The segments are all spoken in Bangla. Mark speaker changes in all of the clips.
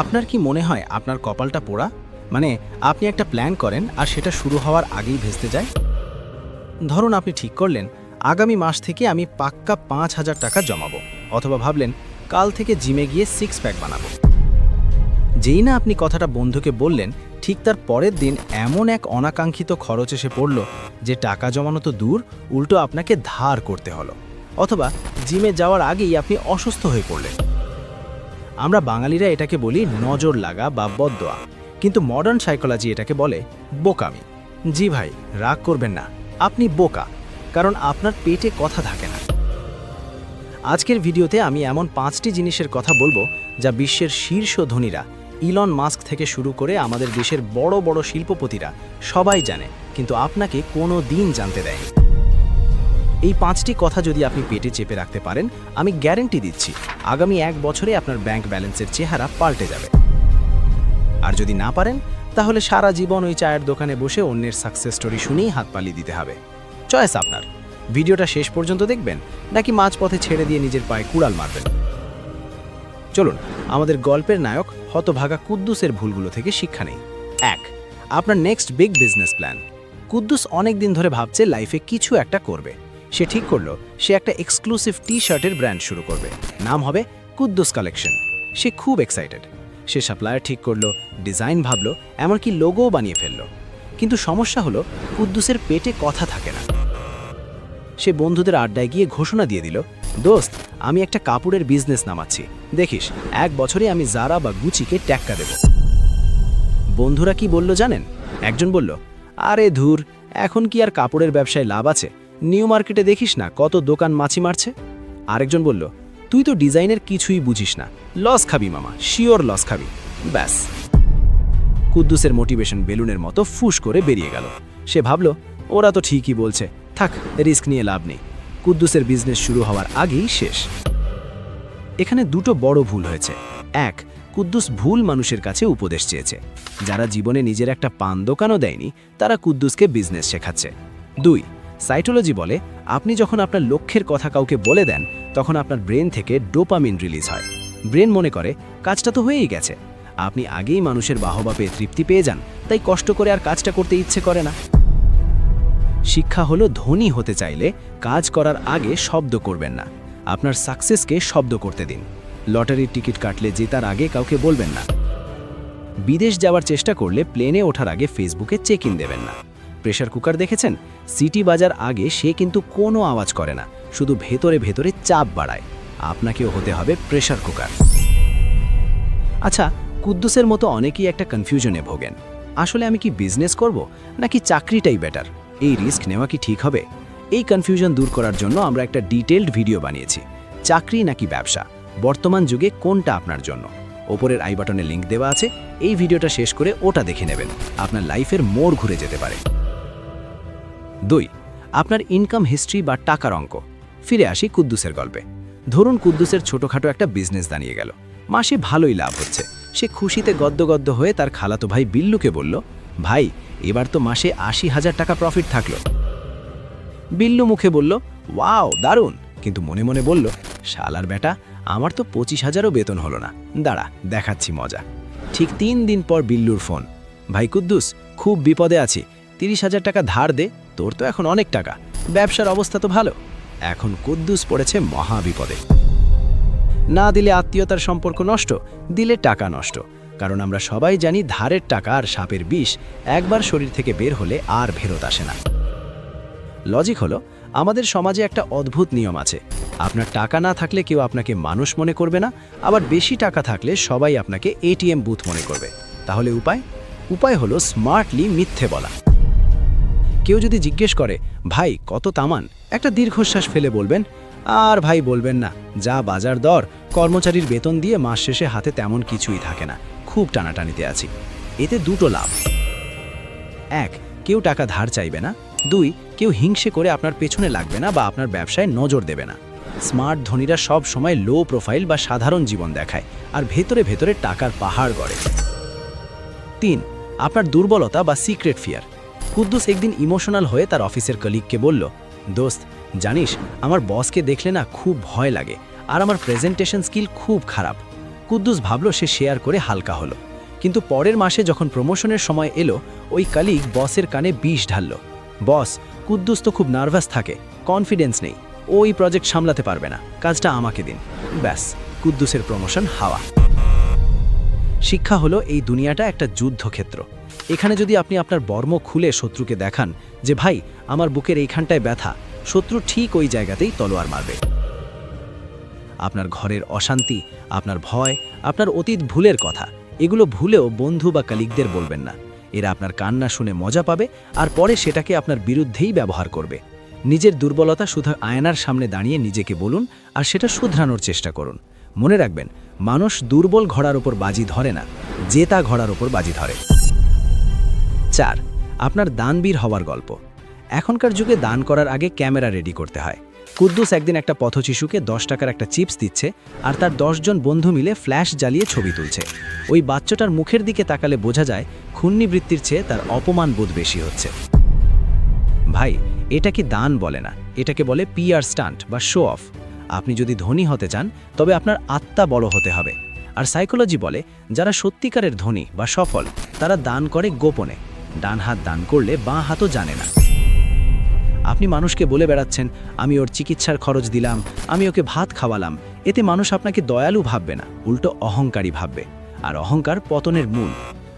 Speaker 1: আপনার কি মনে হয় আপনার কপালটা পোড়া? মানে আপনি একটা প্ল্যান করেন আর সেটা শুরু হওয়ার আগেই ভেস্তে যায়? ধরুন আপনি ঠিক করলেন, আগামী মাস থেকে আমি পাক্কা পাঁচ হাজার টাকা জমাবো, অথবা ভাবলেন কাল থেকে জিমে গিয়ে সিক্স প্যাক বানাবো। যেই না আপনি কথাটা বন্ধুকে বললেন, ঠিক তার পরের দিন এমন এক অনাকাঙ্ক্ষিত খরচ এসে পড়ল যে টাকা জমানো তো দূর, উল্টো আপনাকে ধার করতে হলো, অথবা জিমে যাওয়ার আগেই আপনি অসুস্থ হয়ে পড়লেন। আমরা বাঙালিরা এটাকে বলি নজর লাগা বা বদদোয়া কিন্তু মডার্ন সাইকোলজি এটাকে বলে বোকামি। জি ভাই, রাগ করবেন না। আপনি বোকা, কারণ আপনার পেটে কথা থাকে না। আজকের ভিডিওতে আমি এমন পাঁচটি জিনিসের কথা বলব যা বিশ্বের শীর্ষ ধনীরা ইলন মাস্ক থেকে শুরু করে আমাদের দেশের বড় বড় শিল্পপতিরা সবাই জানে, কিন্তু আপনাকে কোনো দিন জানতে দেয়নি। এই পাঁচটি কথা যদি আপনি পেটে চেপে রাখতে পারেন, আমি গ্যারেন্টি দিচ্ছি, আগামী এক বছরে আপনার ব্যাংক ব্যালেন্সের চেহারা পাল্টে যাবে। আর যদি না পারেন, তাহলে সারা জীবন ওই চায়ের দোকানে বসে অন্যের সাকসেস স্টোরি শুনেই হাত পালিয়ে দিতে হবে। চয়েস আপনার। ভিডিওটা শেষ পর্যন্ত দেখবেন, নাকি মাঝপথে ছেড়ে দিয়ে নিজের পায়ে কুড়াল মারবেন? চলুন, আমাদের গল্পের নায়ক হতভাগা কুদ্দুসের ভুলগুলো থেকে শিক্ষা নেই। এক, আপনার next big business plan Kuddus অনেক দিন ধরে ভাবছে লাইফে কিছু একটা করবে। সে ঠিক করল, সে একটা এক্সক্লুসিভ টি শার্টের ব্র্যান্ড শুরু করবে। নাম হবে কুদ্দুস কালেকশন। সে খুব এক্সাইটেড সে সাপ্লায়ার ঠিক করল ডিজাইন ভাবলো, এমনকি লোগোও বানিয়ে ফেলল। কিন্তু সমস্যা হলো, কুদ্দুসের পেটে কথা থাকে না। সে বন্ধুদের আড্ডায় গিয়ে ঘোষণা দিয়ে দিল, দোস্ত, আমি একটা কাপড়ের বিজনেস নামাচ্ছি। দেখিস, এক বছরে আমি জারা বা গুচিকে ট্যাক্কা দেব। বন্ধুরা কি বলল জানেন? একজন বলল, আরে ধুর, এখন কি আর কাপড়ের ব্যবসায় লাভ আছে? নিউ মার্কেটে দেখিস না কত দোকান মাছি মারছে। আরেকজন বলল, তুই তো ডিজাইনের কিছুই বুঝিস না। লস খাবি মামা, শিওর লস খাবি। ব্যাস। কুদ্দুসের মোটিভেশন বেলুনের মতো ফুস করে বেরিয়ে গেল। সে ভাবল, ওরা তো ঠিকই বলছে। থাক, রিস্ক নিয়ে লাভ নেই। কুদ্দুসের বিজনেস শুরু হওয়ার আগেই শেষ। এখানে দুটো বড় ভুল হয়েছে। এক, কুদ্দুস ভুল মানুষের কাছে উপদেশ চেয়েছে। যারা জীবনে নিজের একটা পান দোকানও দেয়নি, তারা কুদ্দুসকে বিজনেস শেখাচ্ছে। দুই সাইটোলজি বলে, আপনি যখন আপনার লক্ষ্যের কথা কাউকে বলে দেন, তখন আপনার ব্রেন থেকে ডোপামিন রিলিজ হয়। ব্রেন মনে করে, কাজটা তো হয়েই গেছে। আপনি আগেই মানুষের বাহবা পেয়ে তৃপ্তি পেয়ে যান, তাই কষ্ট করে আর কাজটা করতে ইচ্ছে করে না। শিক্ষা হলো ধনী হতে চাইলে কাজ করার আগে শব্দ করবেন না। আপনার সাকসেসকে শব্দ করতে দিন। লটারির টিকিট কাটলে জেতার আগে কাউকে বলবেন না। বিদেশ যাওয়ার চেষ্টা করলে প্লেনে ওঠার আগে ফেসবুকে চেক ইন দেবেন না। প্রেশার কুকার দেখেছেন? সিটি বাজার আগে সে কিন্তু কোনো আওয়াজ করে না, শুধু ভেতরে ভেতরে চাপ বাড়ায়। আপনাকেও হতে হবে প্রেশার কুকার। আচ্ছা কুদ্দুসের মতো অনেকেই একটা কনফিউশনে ভোগেন। আসলে আমি কি বিজনেস করব, নাকি চাকরিটাই বেটার এই রিস্ক নেওয়া কি ঠিক হবে? এই কনফিউশন দূর করার জন্য আমরা একটা ডিটেলড ভিডিও বানিয়েছি। চাকরি নাকি ব্যবসা? বর্তমান যুগে কোনটা আপনার জন্য? ওপরের আই বাটনে লিঙ্ক দেওয়া আছে। এই ভিডিওটা শেষ করে ওটা দেখে নেবেন। আপনার লাইফের মোড় ঘুরে যেতে পারে। দুই, আপনার ইনকাম হিস্ট্রি বা টাকার অঙ্ক। ফিরে আসি কুদ্দুসের গল্পে। ধরুন কুদ্দুসের ছোটখাটো একটা বিজনেস দাঁড়িয়ে গেল। মাসে ভালোই লাভ হচ্ছে। সে খুশিতে গদ্যগদ্য হয়ে তার খালাতো ভাই বিল্লুকে বলল, ভাই, এবার তো মাসে আশি হাজার টাকা প্রফিট থাকল। বিল্লু মুখে বলল, ওয়াও, দারুণ। কিন্তু মনে মনে বলল, শালার বেটা, আমার তো পঁচিশ হাজারও বেতন হলো না। দাঁড়া, দেখাচ্ছি মজা। ঠিক তিন দিন পর বিল্লুর ফোন ভাই কুদ্দুস, খুব বিপদে আছি। তিরিশ হাজার টাকা ধার দে তোর তো এখন অনেক টাকা। ব্যবসার অবস্থা তো ভালো। এখন কুদ্দুস পড়েছে মহা বিপদে না দিলে আত্মীয়তার সম্পর্ক নষ্ট, দিলে টাকা নষ্ট। কারণ আমরা সবাই জানি ধারের টাকা আর সাপের বিষ একবার শরীর থেকে বের হলে আর ফেরত আসে না। লজিক হলো, আমাদের সমাজে একটা অদ্ভুত নিয়ম আছে। আপনার টাকা না থাকলে কেউ আপনাকে মানুষ মনে করবে না, আবার বেশি টাকা থাকলে সবাই আপনাকে এটিএম বুথ মনে করবে। তাহলে উপায়? উপায় হলো স্মার্টলি মিথ্যে বলা। কেউ যদি জিজ্ঞেস করে, ভাই, কত তামান? একটা দীর্ঘশ্বাস ফেলে বলবেন, আর ভাই, বলবেন না। যা বাজার দর, কর্মচারীর বেতন দিয়ে মাস শেষে হাতে তেমন কিছুই থাকে না। খুব টানাটানিতে আছি। এতে দুটো লাভ। এক, কেউ টাকা ধার চাইবে না। দুই, কেউ হিংসে করে আপনার পেছনে লাগবে না বা আপনার ব্যবসায় নজর দেবে না। স্মার্ট ধনীরা সব সময় লো প্রোফাইল বা সাধারণ জীবন দেখায় আর ভেতরে ভেতরে টাকার পাহাড় গড়ে। তিন, আপনার দুর্বলতা বা সিক্রেট ফিয়ার। কুদ্দুস একদিন ইমোশনাল হয়ে তার অফিসের কলিগকে বলল, দোস্ত, জানিস, আমার বসকে দেখলে না খুব ভয় লাগে আর আমার প্রেজেন্টেশন স্কিল খুব খারাপ। কুদ্দুস ভাবল সে শেয়ার করে হালকা হলো। কিন্তু পরের মাসে যখন প্রমোশনের সময় এলো, ওই কালিগ বসের কানে বিষ ঢালল। বস, কুদ্দুস তো খুব নার্ভাস থাকে কনফিডেন্স নেই ওই প্রজেক্ট সামলাতে পারবে না, কাজটা আমাকে দিন। ব্যাস, কুদ্দুসের প্রমোশন হাওয়া। শিক্ষা হলো এই দুনিয়াটা একটা যুদ্ধক্ষেত্র। এখানে যদি আপনি আপনার বর্ম খুলে শত্রুকে দেখান যে, ভাই, আমার বুকের এইখানটায় ব্যথা। শত্রু ঠিক ওই জায়গাতেই তলোয়ার মারবে। আপনার ঘরের অশান্তি, আপনার ভয়, আপনার অতীত ভুলের কথা, এগুলো ভুলেও বন্ধু বা কালিকদের বলবেন না। এরা আপনার কান্না শুনে মজা পাবে আর পরে সেটাকে আপনার বিরুদ্ধেই ব্যবহার করবে। নিজের দুর্বলতা শুধু আয়নার সামনে দাঁড়িয়ে নিজেকে বলুন আর সেটা শুধরানোর চেষ্টা করুন। মনে রাখবেন, মানুষ দুর্বল ঘোড়ার ওপর বাজি ধরে না, জেতা ঘোড়ার ওপর বাজি ধরে। চার, আপনার দানবীর হওয়ার গল্প। এখনকার যুগে দান করার আগে ক্যামেরা রেডি করতে হয়। কুদ্দুস একদিন একটা পথশিশুকে দশ টাকার একটা চিপস দিচ্ছে আর তার দশজন বন্ধু মিলে ফ্ল্যাশ জ্বালিয়ে ছবি তুলছে। ওই বাচ্চাটার মুখের দিকে তাকালে বোঝা যায় খুন্নিবৃত্তির চেয়ে তার অপমান বোধ বেশি হচ্ছে। ভাই, এটা কি দান বলে না? এটাকে বলে পিআর স্টান্ট বা শো অফ। আপনি যদি ধনী হতে চান, তবে আপনার আত্মা বড় হতে হবে। আর সাইকোলজি বলে, যারা সত্যিকারের ধনী বা সফল, তারা দান করে গোপনে। ডান হাত দান করলে বাঁ হাতও জানে না। আপনি মানুষকে বলে বেড়াচ্ছেন, আমি ওর চিকিৎসার খরচ দিলাম, আমি ওকে ভাত খাওয়ালাম। এতে মানুষ আপনাকে দয়ালু ভাববে না, উল্টো অহংকারী ভাববে। আর অহংকার পতনের মূল।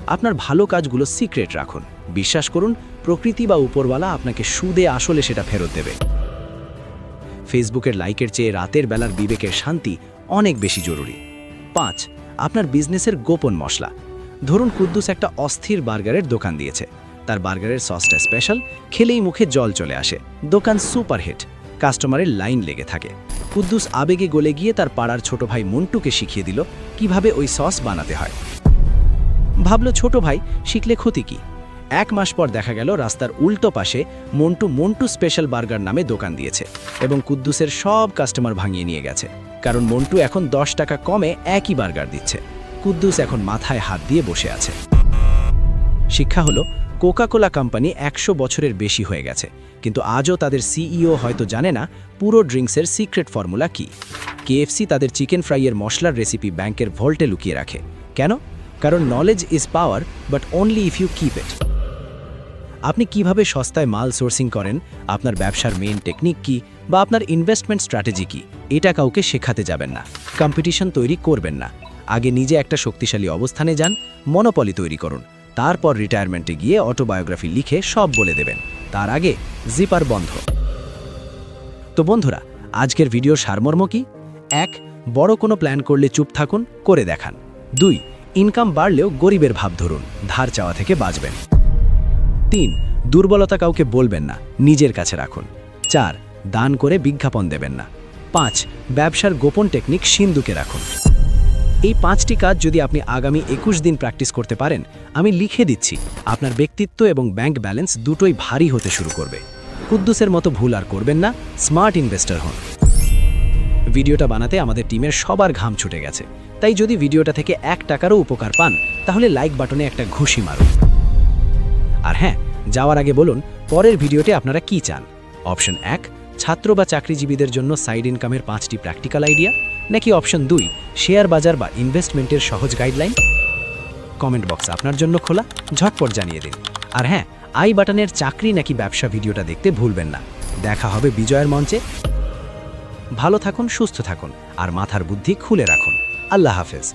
Speaker 1: আপনার ভালো কাজগুলো সিক্রেট রাখুন। বিশ্বাস করুন, প্রকৃতি বা উপরওয়ালা আপনাকে সুদে আসলে সেটা ফেরত দেবে। ফেসবুকের লাইকের চেয়ে রাতের বেলার বিবেকের শান্তি অনেক বেশি জরুরি। পাঁচ, আপনার বিজনেসের গোপন মশলা। ধরুন কুদ্দুস একটা অস্থির বার্গারের দোকান দিয়েছে। তার বার্গারের সসটা স্পেশাল, খেলেই মুখে জল চলে আসে। দোকান সুপারহিট, কাস্টমারের লাইন লেগে থাকে। কুদ্দুস আবেগে গলে গিয়ে তার পাড়ার ছোট ভাই মন্টুকে শিখিয়ে দিল কীভাবে ওই সস বানাতে হয়। ভাবল ছোট ভাই শিখলে ক্ষতি কি? এক মাস পর দেখা গেল রাস্তার উল্টো পাশে মন্টু মন্টু স্পেশাল বার্গার নামে দোকান দিয়েছে এবং কুদ্দুসের সব কাস্টমার ভাঙিয়ে নিয়ে গেছে। কারণ মন্টু এখন দশ টাকা কমে একই বার্গার দিচ্ছে। কুদ্দুস এখন মাথায় হাত দিয়ে বসে আছে। শিক্ষা হলো, কোকাকোলা কোম্পানি একশো বছরের বেশি হয়ে গেছে, কিন্তু আজও তাদের সিইও হয়তো জানে না পুরো ড্রিঙ্কসের সিক্রেট ফর্মুলা কি। কেএফসি তাদের চিকেন ফ্রাইয়ের মশলার রেসিপি ব্যাংকের ভল্টে লুকিয়ে রাখে। কেন? কারণ knowledge is power but only if you keep it আপনি কীভাবে সস্তায় মাল সোর্সিং করেন? আপনার ব্যবসার মেইন টেকনিক কি? বা আপনার ইনভেস্টমেন্ট স্ট্র্যাটেজি কি? এটা কাউকে শেখাতে যাবেন না। কম্পিটিশন তৈরি করবেন না। আগে নিজে একটা শক্তিশালী অবস্থানে যান, মনোপলি তৈরি করুন। তারপর রিটায়ারমেন্টে গিয়ে অটোবায়োগ্রাফি লিখে সব বলে দেবেন। তার আগে জিপার বন্ধ। তো বন্ধুরা, আজকের ভিডিও সারমর্ম কি? এক, বড় কোনো প্ল্যান করলে চুপ থাকুন, করে দেখান। দুই ইনকাম বাড়লেও গরিবের ভাব ধরুন, ধার চাওয়া থেকে বাঁচবেন। তিন, দুর্বলতা কাউকে বলবেন না, নিজের কাছে রাখুন। চার, দান করে বিজ্ঞাপন দেবেন না। পাঁচ, ব্যবসার গোপন টেকনিক সিন্ধুকে রাখুন। এই পাঁচটি কাজ যদি আপনি আগামী একুশ দিন প্র্যাকটিস করতে পারেন, আমি লিখে দিচ্ছি, আপনার ব্যক্তিত্ব এবং ব্যাংক ব্যালেন্স দুটোই ভারী হতে শুরু করবে। কুদ্দুসের মতো ভুল আর করবেন না, স্মার্ট ইনভেস্টর হন। ভিডিওটা বানাতে আমাদের টিমের সবার ঘাম ছুটে গেছে। তাই যদি ভিডিওটা থেকে এক টাকারও উপকার পান, তাহলে লাইক বাটনে একটা ঘুষি মারুন। আর হ্যাঁ যাওয়ার আগে বলুন, পরের ভিডিওতে আপনারা কি চান? অপশন এক ছাত্র বা চাকরিজীবীদের জন্য সাইড ইনকামের পাঁচটি প্র্যাকটিক্যাল আইডিয়া, নাকি অপশন দুই, শেয়ার বাজার বা ইনভেস্টমেন্টের সহজ গাইডলাইন? কমেন্ট বক্স আপনার জন্য খোলা, ঝটপট জানিয়ে দিন। আর হ্যাঁ আই বাটনের চাকরি নাকি ব্যবসা ভিডিওটা দেখতে ভুলবেন না। দেখা হবে বিজয়ের মঞ্চে। ভালো থাকুন, সুস্থ থাকুন, আর মাথার বুদ্ধি খুলে রাখুন। আল্লাহ হাফেজ।